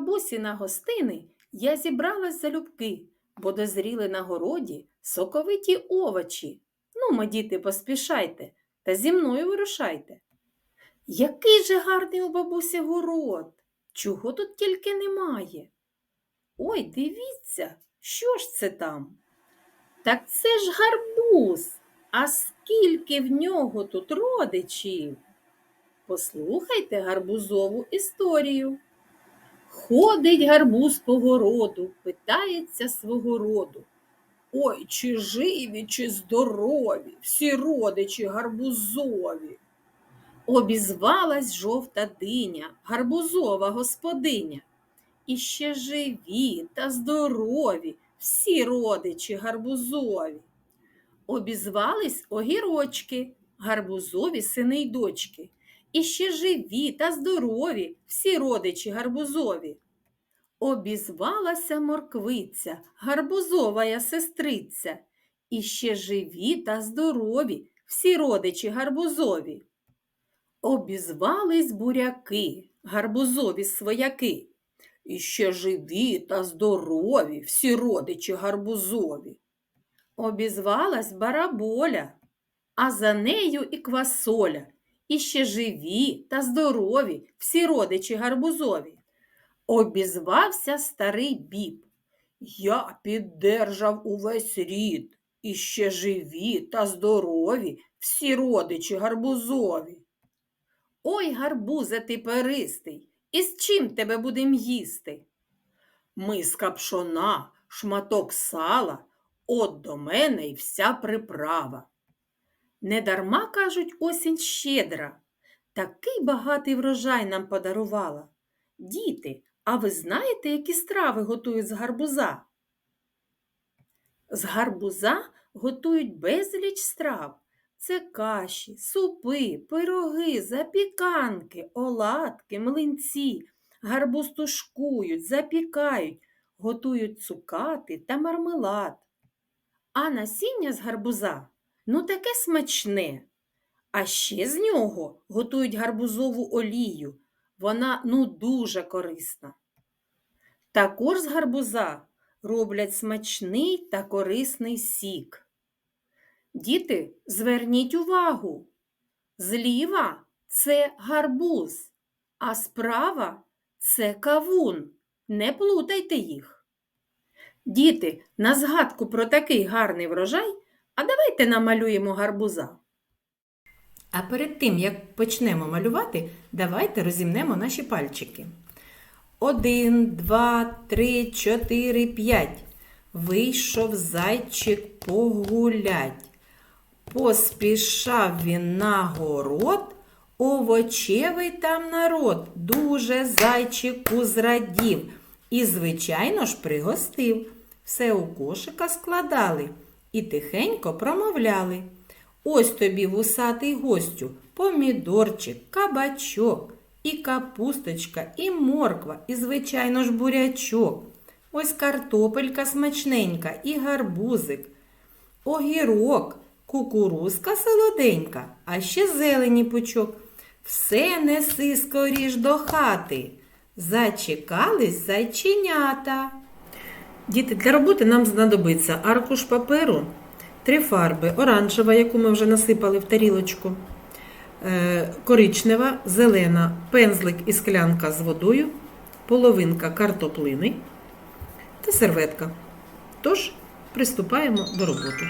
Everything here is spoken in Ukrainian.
бабусі на гостини я зібралась залюбки, бо дозріли на городі соковиті овочі. Ну, ма, діти, поспішайте та зі мною вирушайте. Який же гарний у бабусі город! Чого тут тільки немає? Ой, дивіться, що ж це там? Так це ж гарбуз. А скільки в нього тут родичів? Послухайте гарбузову історію. Ходить гарбуз по городу, питається свого роду. Ой, чи живі, чи здорові, всі родичі гарбузові. Обізвалась жовта диня, гарбузова господиня. І ще живі та здорові, всі родичі гарбузові. Обізвались огірочки, гарбузові сини й дочки. І ще живі та здорові, всі родичі гарбузові. Обізвалася морквиця, гарбузовая сестриця. І ще живі та здорові, всі родичі гарбузові. Обізвались буряки, гарбузові свояки. І ще живі та здорові, всі родичі гарбузові. Обізвалась бараболя, а за нею і квасоля, і ще живі та здорові, всі родичі гарбузові. Обізвався старий біб. Я піддержав увесь рід, і ще живі та здорові, всі родичі гарбузові. Ой, гарбузе ти перистий, і з чим тебе будем їсти? Миска пшона, шматок сала, от до мене й вся приправа. Недарма, кажуть, осінь щедра, такий багатий врожай нам подарувала. Діти, а ви знаєте, які страви готують з гарбуза? З гарбуза готують безліч страв. Це каші, супи, пироги, запіканки, оладки, млинці. Гарбуз тушкують, запікають, готують цукати та мармелад. А насіння з гарбуза ну таке смачне. А ще з нього готують гарбузову олію. Вона ну дуже корисна. Також з гарбуза роблять смачний та корисний сік. Діти, зверніть увагу. Зліва це гарбуз, а справа це кавун. Не плутайте їх. Діти, на згадку про такий гарний врожай, а давайте намалюємо гарбуза. А перед тим, як почнемо малювати, давайте розімнемо наші пальчики. Один, два, три, чотири, п'ять. Вийшов зайчик погулять. Поспішав він на город, овочевий там народ, дуже зайчику зрадів. І, звичайно ж, пригостив. Все у кошика складали і тихенько промовляли. Ось тобі вусатий гостю, помідорчик, кабачок, і капусточка, і морква, і, звичайно ж, бурячок. Ось картопелька смачненька, і гарбузик, огірок, кукурузка солоденька, а ще зелені пучок. Все неси скоріш до хати. Зачекались зайченята. Діти, для роботи нам знадобиться аркуш паперу, три фарби, оранжева, яку ми вже насипали в тарілочку, е, коричнева, зелена, пензлик і склянка з водою, половинка картоплини та серветка. Тож, приступаємо до роботи.